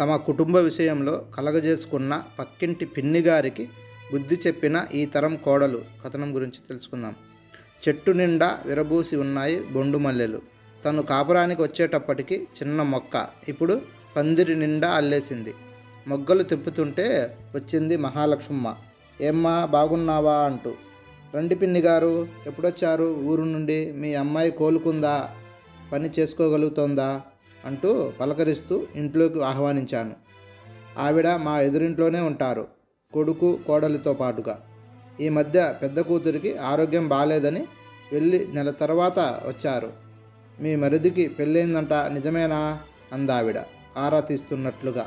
తమ కుటుంబ విషయంలో కలగజేసుకున్న పక్కింటి పిన్ని గారికి బుద్ధి చెప్పిన ఈ తరం కోడలు కథనం గురించి తెలుసుకుందాం. చెట్టు నిండా విరబూసి ఉన్నాయి బొండు మల్లెలు. తను కాపురానికి వచ్చేటప్పటికి చిన్న మొక్క. ఇప్పుడు పందిరి నిండా అల్లేసింది. మొగ్గలు తిప్పుతుంటే వచ్చింది మహాలక్ష్మమ్మ ఏమ్మా బాగున్నావా? అంటూ. రండి పిన్ని గారు ఎప్పుడొచ్చారు? ఊరు నుండి మీ అమ్మాయి కోలుకుందా? పని చేసుకోగలుగుతోందా? అంటూ పలకరిస్తూ ఇంట్లోకి ఆహ్వానించాను. ఆవిడ మా ఎదురింట్లోనే ఉంటారు కొడుకు కోడలితో పాటుగా. ఈ మధ్య పెద్ద కూతురికి ఆరోగ్యం బాగాలేదని వెళ్ళి నెల తర్వాత వచ్చారు. మీ మరిదికి పెళ్ళైందంట నిజమేనా? అందావిడ ఆరా తీస్తున్నట్లుగా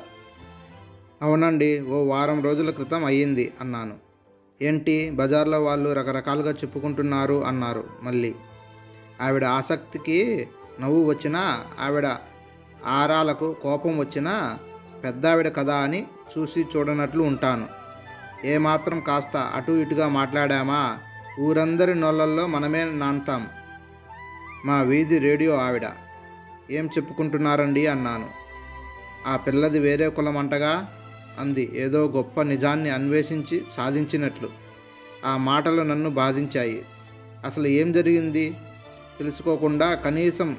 అవునండి ఓ వారం రోజుల క్రితం అయ్యింది అన్నాను. ఏంటి బజార్లో వాళ్ళు రకరకాలుగా చెప్పుకుంటున్నారు అన్నారు మళ్ళీ. ఆవిడ ఆసక్తికి నవ్వు వచ్చినా ఆవిడ ఆరాలకు కోపం వచ్చినా పెద్దావిడ కదా అని చూసి చూడనట్లు ఉంటాను. ఏమాత్రం కాస్త అటు ఇటుగా మాట్లాడామా? ఊరందరి నోళ్ళల్లో మనమే నాన్తాం. మా వీధి రేడియో ఆవిడ. ఏం చెప్పుకుంటున్నారండి? అన్నాను. ఆ పిల్లది వేరే కులం అంటగా? అంది ఏదో గొప్ప నిజాన్ని అన్వేషించి సాధించినట్లు. ఆ మాటలు నన్ను బాధించాయి. అసలు ఏం జరిగింది? తెలుసుకోకుండా కనీసం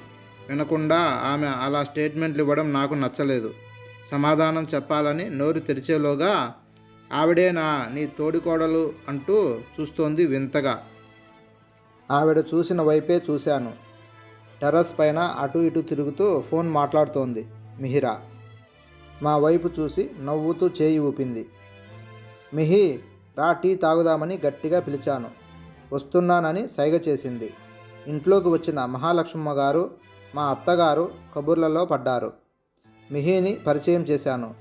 వినకుండా ఆమె అలా స్టేట్మెంట్లు ఇవ్వడం నాకు నచ్చలేదు. సమాధానం చెప్పాలని నోరు తెరిచేలోగా ఆవిడేనా నీ తోడికోడలు అంటూ చూస్తోంది వింతగా. ఆవిడ చూసిన వైపే చూశాను. టెర్రస్ పైన అటు ఇటు తిరుగుతూ ఫోన్ మాట్లాడుతోంది మిహిరా. మా వైపు చూసి నవ్వుతూ చేయి ఊపింది. మిహి రా టీ తాగుదామని గట్టిగా పిలిచాను. వస్తున్నానని సైగ చేసింది. ఇంట్లోకి వచ్చిన మహాలక్ష్మమ్మ గారు మా అత్తగారు కబుర్లలో పడ్డారు. మిహిని పరిచయం చేశాను.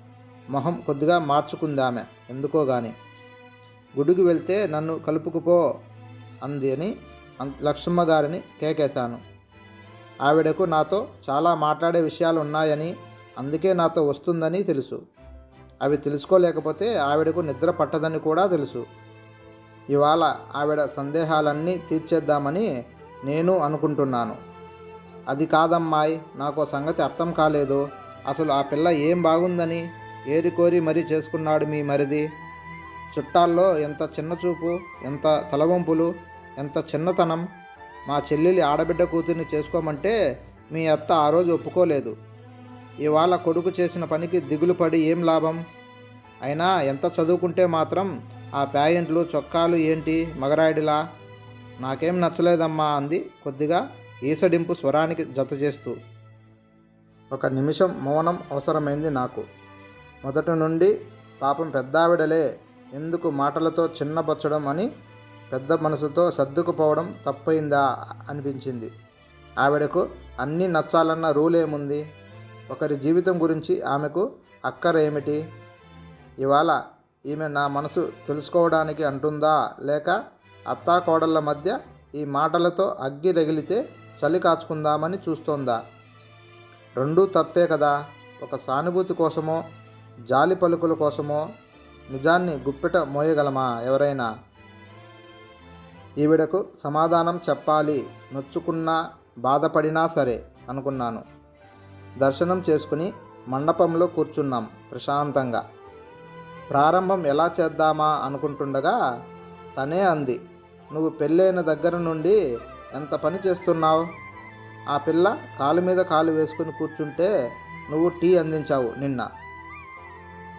మొహం కొద్దిగా మార్చుకుందామె ఎందుకో గాని. గుడికి వెళ్తే నన్ను కలుపుకుపో అంది అని లక్ష్మమ్మ గారిని కేకేశాను. ఆవిడకు నాతో చాలా మాట్లాడే విషయాలు ఉన్నాయని అందుకే నాతో వస్తుందని తెలుసు. అవి తెలుసుకోలేకపోతే ఆవిడకు నిద్ర పట్టదని కూడా తెలుసు. ఇవాళ ఆవిడ సందేహాలన్నీ తీర్చేద్దామని నేను అనుకుంటున్నాను. అది కాదమ్మాయి నాకు సంగతి అర్థం కాలేదు. అసలు ఆ పిల్ల ఏం బాగుందని ఏరి కోరి మరీ చేసుకున్నాడు మీ మరిది. చుట్టాల్లో ఎంత చిన్న చూపు ఎంత తలవంపులు ఎంత చిన్నతనం. మా చెల్లెలి ఆడబిడ్డ కూతుర్ని చేసుకోమంటే మీ అత్త ఆ రోజు ఒప్పుకోలేదు. ఇవాళ కొడుకు చేసిన పనికి దిగులు పడి ఏం లాభం? అయినా ఎంత చదువుకుంటే మాత్రం ఆ ప్యాయింట్లు చొక్కాలు ఏంటి మగరాయిడిలా? నాకేం నచ్చలేదమ్మా అంది కొద్దిగా ఈసడింపు స్వరానికి జత చేస్తూ ఒక నిమిషం మౌనం అవసరమైంది నాకు. మొదటి నుండి పాపం పెద్దావిడలే ఎందుకు మాటలతో చిన్నబచ్చడం అని పెద్ద మనసుతో సర్దుకుపోవడం తప్పైందా అనిపించింది. ఆవిడకు అన్నీ నచ్చాలన్న రూల్ ఏముంది? ఒకరి జీవితం గురించి ఆమెకు అక్కరేమిటి? ఇవాళ ఈమె నా మనసు తెలుసుకోవడానికి అంటుందా? లేక అత్తా కోడళ్ళ మధ్య ఈ మాటలతో అగ్గి రగిలితే చలి కాచుకుందామని చూస్తోందా? రెండూ తప్పే కదా. ఒక సానుభూతి కోసమో జాలి పలుకుల కోసమో నిజాన్ని గుప్పిట మోయగలమా ఎవరైనా? ఈవిడకు సమాధానం చెప్పాలి నొచ్చుకున్నా బాధపడినా సరే అనుకున్నాను. దర్శనం చేసుకుని మండపంలో కూర్చున్నాం ప్రశాంతంగా. ప్రారంభం ఎలా చేద్దామా అనుకుంటుండగా తనే అంది నువ్వు పెళ్ళైన దగ్గర నుండి ఎంత పని చేస్తున్నావు? ఆ పిల్ల కాలు మీద కాలు వేసుకుని కూర్చుంటే నువ్వు టీ అందించావు నిన్న.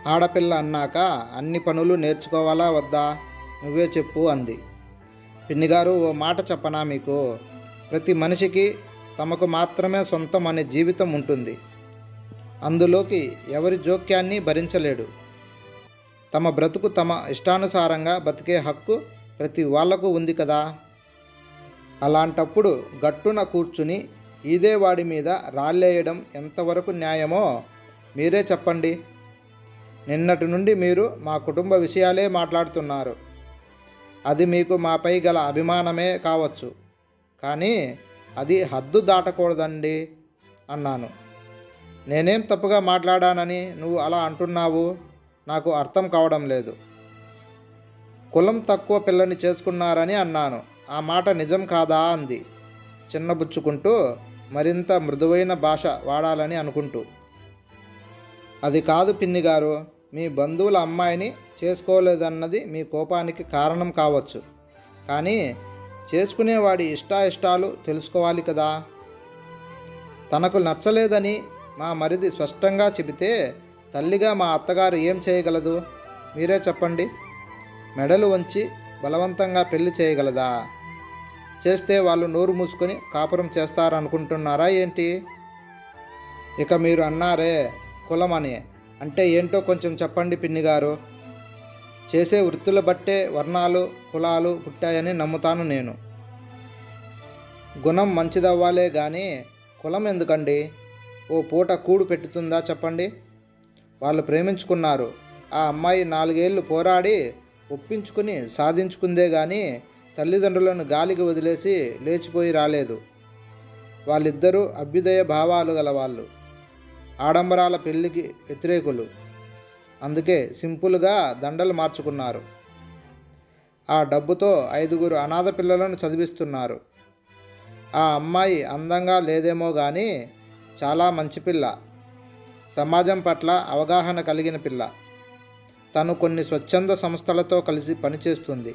ఆడపిల్ల అన్నాక అన్ని పనులు నేర్చుకోవాలా వద్దా? నువ్వే చెప్పు అంది. పిన్నిగారు ఓ మాట చెప్పనా మీకు? ప్రతి మనిషికి తమకు మాత్రమే సొంతం అనే జీవితం ఉంటుంది. అందులోకి ఎవరి జోక్యాన్ని భరించలేడు. తమ బ్రతుకు తమ ఇష్టానుసారంగా బతికే హక్కు ప్రతి వాళ్ళకు ఉంది కదా? అలాంటప్పుడు గట్టున కూర్చుని ఇదే వాడి మీద రాళ్ళేయడం ఎంతవరకు న్యాయమో మీరే చెప్పండి. నిన్నటి నుండి మీరు మా కుటుంబ విషయాలే మాట్లాడుతున్నారు. అది మీకు మాపై గల అభిమానమే కావచ్చు. కానీ అది హద్దు దాటకూడదండి అన్నాను. నేనేం తప్పుగా మాట్లాడానని నువ్వు అలా అంటున్నావు? నాకు అర్థం కావడం లేదు. కులం తక్కువ పిల్లని చేసుకున్నారని అన్నాను. ఆ మాట నిజం కాదా అంది. చిన్నబుచ్చుకుంటూ మరింత మృదువైన భాష వాడాలని అనుకుంటూ. అది కాదు పిన్ని గారు మీ బంధువుల అమ్మాయిని చేసుకోలేదన్నది మీ కోపానికి కారణం కావచ్చు. కానీ చేసుకునేవాడి ఇష్టాయిష్టాలు తెలుసుకోవాలి కదా. తనకు నచ్చలేదని మా మరిది స్పష్టంగా చెబితే తల్లిగా మా అత్తగారు ఏం చేయగలదు? మీరే చెప్పండి. మెడలు వంచి బలవంతంగా పెళ్ళి చేయగలదా? చేస్తే వాళ్ళు నోరు మూసుకొని కాపురం చేస్తారనుకుంటున్నారా ఏంటి? ఇక మీరు అన్నారే కులమని. అంటే ఏంటో కొంచెం చెప్పండి పిన్ని గారు చేసే వృత్తుల బట్టే వర్ణాలు కులాలు పుట్టాయని నమ్ముతాను నేను. గుణం మంచిదవ్వాలే కానీ కులం ఎందుకండి? ఓ పూట కూడు పెట్టుతుందా చెప్పండి? వాళ్ళు ప్రేమించుకున్నారు. ఆ అమ్మాయి నాలుగేళ్ళు పోరాడి ఒప్పించుకుని సాధించుకుందే కానీ తల్లిదండ్రులను గాలికి వదిలేసి లేచిపోయి రాలేదు. వాళ్ళిద్దరూ అభ్యుదయ భావాలు గలవాళ్ళు. ఆడంబరాల పెళ్ళికి వ్యతిరేకులు. అందుకే సింపుల్గా దండలు మార్చుకున్నారు. ఆ డబ్బుతో ఐదుగురు అనాథ పిల్లలను చదివిస్తున్నారు. ఆ అమ్మాయి అందంగా లేదేమో కానీ చాలా మంచి పిల్ల. సమాజం పట్ల అవగాహన కలిగిన పిల్ల. తను కొన్ని స్వచ్ఛంద సంస్థలతో కలిసి పనిచేస్తుంది.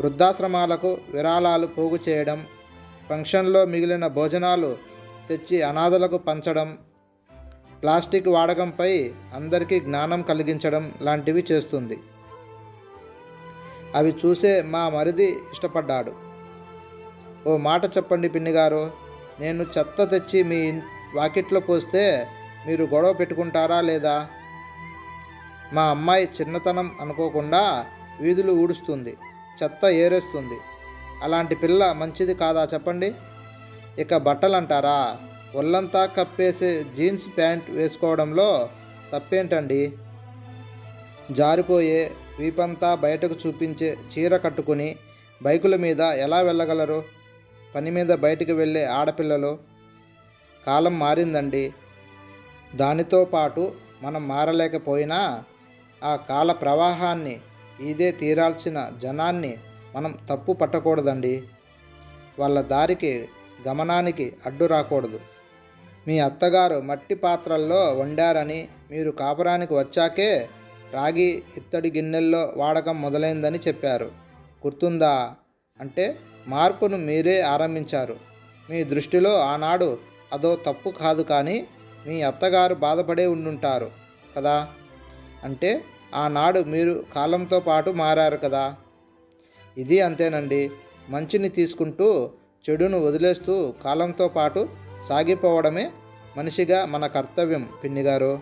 వృద్ధాశ్రమాలకు విరాళాలు పోగు చేయడం ఫంక్షన్లో మిగిలిన భోజనాలు తెచ్చి అనాథలకు పంచడం ప్లాస్టిక్ వాడకంపై అందరికీ జ్ఞానం కలిగించడం లాంటివి చేస్తుంది. అవి చూసే మా మరిది ఇష్టపడ్డాడు. ఓ మాట చెప్పండి పిన్ని గారు నేను చెత్త తెచ్చి మీ వాకిట్లో పోస్తే మీరు గొడవ పెట్టుకుంటారా లేదా? మా అమ్మాయి చిన్నతనం అనుకోకుండా వీధులు ఊడుస్తుంది చెత్త ఏరేస్తుంది. అలాంటి పిల్ల మంచిది కాదా చెప్పండి? ఇక బట్టలు అంటారా ఒళ్ళంతా కప్పేసే జీన్స్ ప్యాంట్ వేసుకోవడంలో తప్పేంటండి? జారిపోయే వీపంతా బయటకు చూపించే చీర కట్టుకుని బైకుల మీద ఎలా వెళ్ళగలరు? పని మీద బయటికి వెళ్ళే ఆడపిల్లలు? కాలం మారిందండి. దానితో పాటు మనం మారలేకపోయినా ఆ కాల ప్రవాహాన్ని ఇదే తీరాల్సిన జనాన్ని మనం తప్పు పట్టకూడదండి. వాళ్ళ దారికి గమనానికి అడ్డు రాకూడదు. మీ అత్తగారు మట్టి పాత్రల్లో వండారని మీరు కాపురానికి వచ్చాకే రాగి ఇత్తడి గిన్నెల్లో వాడకం మొదలైందని చెప్పారు. గుర్తుందా? అంటే మార్పును మీరే ఆరంభించారు. మీ దృష్టిలో ఆనాడు అదో తప్పు కాదు కానీ మీ అత్తగారు బాధపడే ఉండుంటారు కదా? అంటే ఆనాడు మీరు కాలంతో పాటు మారారు కదా. ఇది అంతేనండి. మంచిని తీసుకుంటూ చెడును వదిలేస్తూ కాలంతో పాటు సాగిపోవడమే మనిషిగా మన కర్తవ్యం పిన్నిగారు.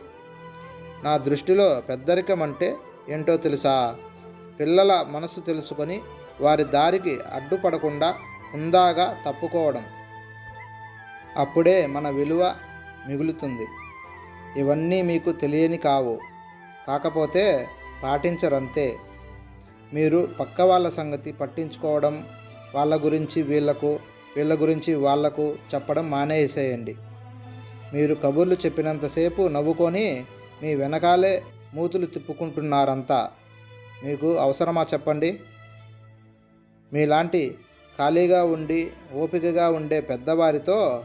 నా దృష్టిలో పెద్దరికం అంటే ఏంటో తెలుసా? పిల్లల మనసు తెలుసుకొని వారి దారికి అడ్డుపడకుండా ఉందాగా తప్పుకోవడం. అప్పుడే మన విలువ మిగులుతుంది. ఇవన్నీ మీకు తెలియని కావు. కాకపోతే పాటించరంతే. మీరు పక్క వాళ్ళ సంగతి పట్టించుకోవడం వాళ్ళ గురించి వీళ్ళకు వీళ్ళ గురించి వాళ్ళకు చెప్పడం మానేసేయండి. మీరు కబుర్లు చెప్పినంతసేపు నవ్వుకొని మీ వెనకాలే మూతులు తిప్పుకుంటున్నారంతా. మీకు అవసరమా చెప్పండి? మీలాంటి ఖాళీగా ఉండి ఓపికగా ఉండే పెద్దవారితో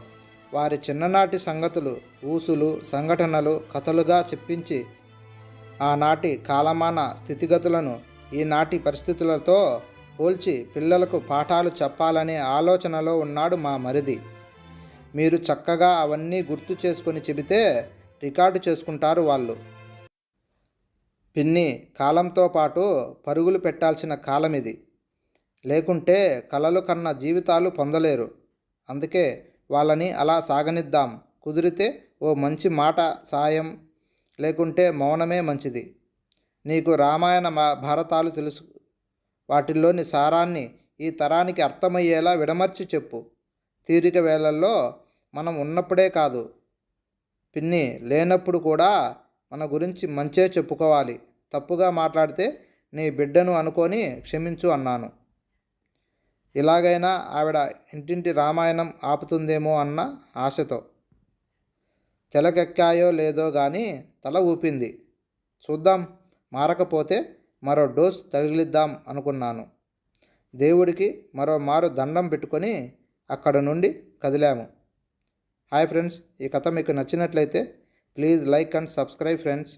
వారి చిన్ననాటి సంగతులు ఊసులు సంఘటనలు కథలుగా చెప్పించి ఆనాటి కాలమాన స్థితిగతులను ఈనాటి పరిస్థితులతో పోల్చి పిల్లలకు పాఠాలు చెప్పాలనే ఆలోచనలో ఉన్నాడు మా మరిది. మీరు చక్కగా అవన్నీ గుర్తు చేసుకొని చెబితే రికార్డు చేసుకుంటారు వాళ్ళు. పిన్ని కాలంతో పాటు పరుగులు పెట్టాల్సిన కాలం ఇది లేకుంటే కలలు కన్న జీవితాలు పొందలేరు. అందుకే వాళ్ళని అలా సాగనిద్దాం. కుదిరితే ఓ మంచి మాట సాయం లేకుంటే మౌనమే మంచిది. నీకు రామాయణ మా- భారతాలు తెలుసు. వాటిల్లోని సారాన్ని ఈ తరానికి అర్థమయ్యేలా విడమర్చి చెప్పు. తీరిక వేళల్లో మనం ఉన్నప్పుడే కాదు. పిన్ని లేనప్పుడు కూడా మన గురించి మంచే చెప్పుకోవాలి. తప్పుగా మాట్లాడితే నీ బిడ్డను అనుకొని క్షమించు అన్నాను. ఇలాగైనా ఆవిడ ఇంటింటి రామాయణం ఆపుతుందేమో అన్న ఆశతో. తెలకెక్కాయో లేదో కానీ తల ఊపింది. చూద్దాం మారకపోతే మరో డోస్ తగిలిద్దాం అనుకున్నాను. దేవుడికి మరో మారు దండం పెట్టుకొని అక్కడ నుండి కదిలాము. హాయ్ ఫ్రెండ్స్ ఈ కథ మీకు నచ్చినట్లయితే please like and subscribe friends.